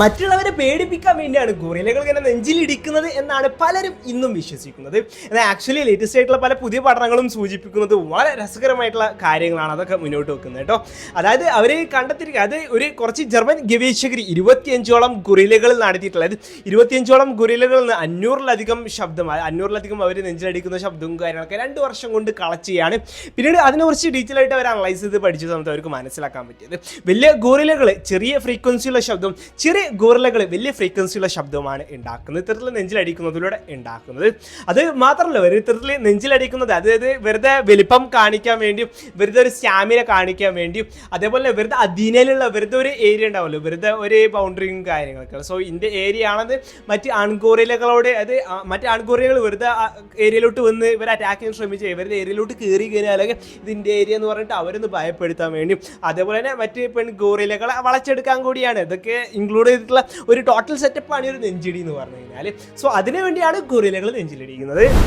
മറ്റുള്ളവരെ പേടിപ്പിക്കാൻ വേണ്ടിയാണ് ഗൊറിലകൾ ഇങ്ങനെ നെഞ്ചിലിടിക്കുന്നത് എന്നാണ് പലരും ഇന്നും വിശ്വസിക്കുന്നത്. എന്നാൽ ആക്ച്വലി ലേറ്റസ്റ്റ് ആയിട്ടുള്ള പല പുതിയ പഠനങ്ങളും സൂചിപ്പിക്കുന്നത് വളരെ രസകരമായിട്ടുള്ള കാര്യങ്ങളാണ് അതൊക്കെ മുന്നോട്ട് വെക്കുന്നത് കേട്ടോ. അതായത് അവർ കണ്ടെത്തിയിരിക്കുക അത് ഒരു കുറച്ച് ജർമ്മൻ ഗവേഷകർ ഇരുപത്തിയഞ്ചോളം ഗൊറിലകൾ നടത്തിയിട്ടുള്ളത് ഇരുപത്തിയഞ്ചോളം നിന്ന് അഞ്ഞൂറിലധികം ശബ്ദം അഞ്ഞൂറിലധികം അവർ നെഞ്ചിലടിക്കുന്ന ശബ്ദവും കാര്യങ്ങളൊക്കെ രണ്ട് വർഷം കൊണ്ട് കളക്ട് ചെയ്യാണ്. പിന്നീട് അതിനെക്കുറിച്ച് ഡീറ്റെയിൽ ആയിട്ട് അവർ അനലൈസ് ചെയ്ത് പഠിച്ച സമയത്ത് അവർക്ക് മനസ്സിലാക്കാൻ പറ്റിയത്. വലിയ ഗുറിലകൾ ചെറിയ ഫ്രീക്വൻസിയുള്ള ശബ്ദം ചെറിയ ഗോറിലകൾ വലിയ ഫ്രീക്വൻസിയുള്ള ശബ്ദമാണ് ഉണ്ടാക്കുന്നത്. ഇത്തരത്തിൽ നെഞ്ചിലടിക്കുന്നതിലൂടെ ഉണ്ടാക്കുന്നത്. അത് മാത്രമല്ല ഒരു ഇത്തരത്തിൽ നെഞ്ചിലടിക്കുന്നത് അതായത് വെറുതെ വലിപ്പം കാണിക്കാൻ വേണ്ടിയും വെറുതെ ഒരു സ്റ്റാമിന കാണിക്കാൻ വേണ്ടിയും അതേപോലെ വെറുതെ അധീനയിലുള്ള വെറുതെ ഒരു ഏരിയ ഉണ്ടാവുമല്ലോ വെറുതെ ഒരു ബൗണ്ടറിയും കാര്യങ്ങളൊക്കെ. സോ ഇതിന്റെ ഏരിയ ആണത് മറ്റ് ആൺകോറിലകളോട് അത് മറ്റ് ആൺകോറിയകൾ വെറുതെ ഏരിയയിലോട്ട് വന്ന് ഇവർ അറ്റാക്ക് ചെയ്യാൻ ശ്രമിച്ചു ഇവരുടെ ഏരിയയിലോട്ട് കയറി കഴിഞ്ഞാൽ അല്ലെങ്കിൽ ഇതിന്റെ ഏരിയ എന്ന് പറഞ്ഞിട്ട് അവരൊന്ന് ഭയപ്പെടുത്താൻ വേണ്ടിയും അതേപോലെ തന്നെ മറ്റ് പെൺ ഗോറിലകളെ വളച്ചെടുക്കാൻ കൂടിയാണ്. ഇതൊക്കെ ഇൻക്ലൂഡ് ചെയ്തിട്ടുള്ള ഒരു ടോട്ടൽ സെറ്റപ്പാണ് ഈ ഒരു നെഞ്ചിടി എന്ന് പറഞ്ഞു കഴിഞ്ഞാൽ സോ അതിനു വേണ്ടിയാണ് ഗോറിലകൾ നെഞ്ചിലിടിക്കുന്നത്.